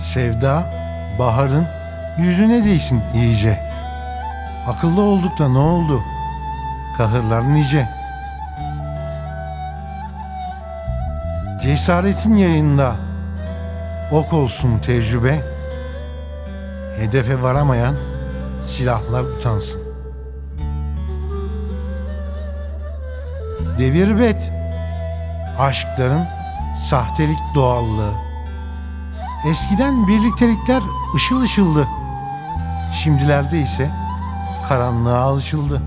Sevda, baharın yüzüne değsin iyice. Akıllı olduk da ne oldu? Kahırlar nice. Cesaretin yayında ok olsun tecrübe. Hedefe varamayan silahlar utansın. Devir bet. Aşkların sahtelik doğallığı. Eskiden birliktelikler ışıl ışıldı. Şimdilerde ise karanlığa alışıldı.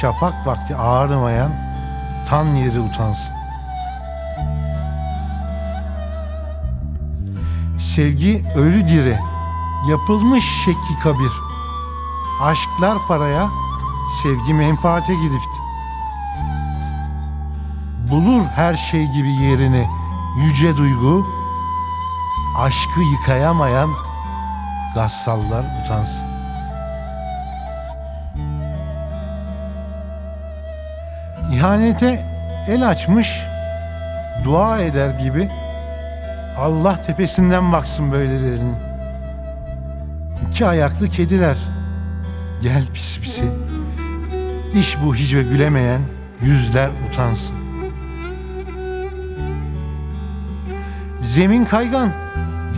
Şafak vakti ağrımayan tan yeri utansın. Sevgi ölü diri, yapılmış şekki kabir. Aşklar paraya, sevgi menfaate girift. Bulur her şey gibi yerini yüce duygu, aşkı yıkayamayan gassallar utansın. İhanete el açmış, dua eder gibi Allah tepesinden baksın böylelerinin. İki ayaklı kediler, gel pis pisi. İş bu hiç ve gülemeyen yüzler utansın. Zemin kaygan,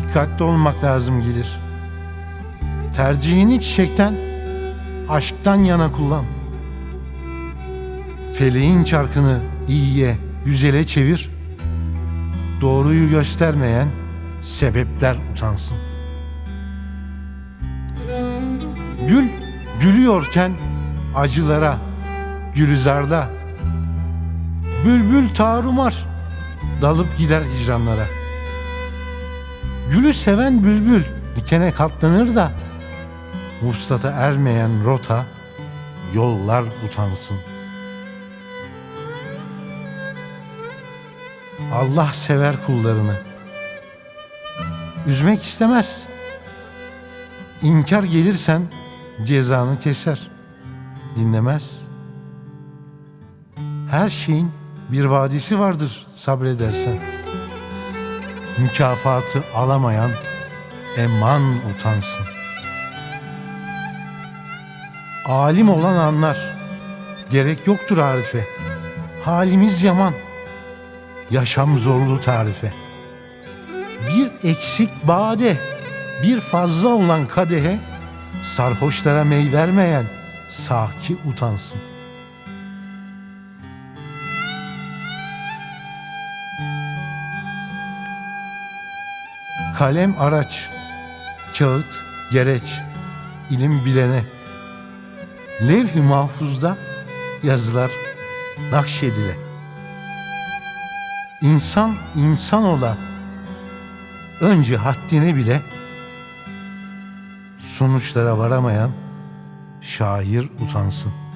dikkatli olmak lazım gelir. Tercihini çiçekten, aşktan yana kullan. Feleğin çarkını iyiye, güzele çevir. Doğruyu göstermeyen sebepler utansın. Gül gülüyorken acılara, gülizarda. Bülbül tarumar, dalıp gider hicranlara. Gülü seven bülbül dikene katlanır da vuslata ermeyen rota yollar utansın. Allah sever kullarını. Üzmek istemez. İnkar gelirsen cezanı keser. Dinlemez. Her şeyin bir vadisi vardır sabredersen. Mükafatı alamayan eman utansın. Alim olan anlar. Gerek yoktur arife. Halimiz yaman. Yaşam zorlu tarife. Bir eksik bade, bir fazla olan kadehe sarhoşlara mey vermeyen saki utansın. Kalem araç, kağıt gereç, ilim bilene. Levh-i mahfuzda yazılar nakşedile. İnsan insan ola, önce haddine bile sonuçlara varamayan şair utansın.''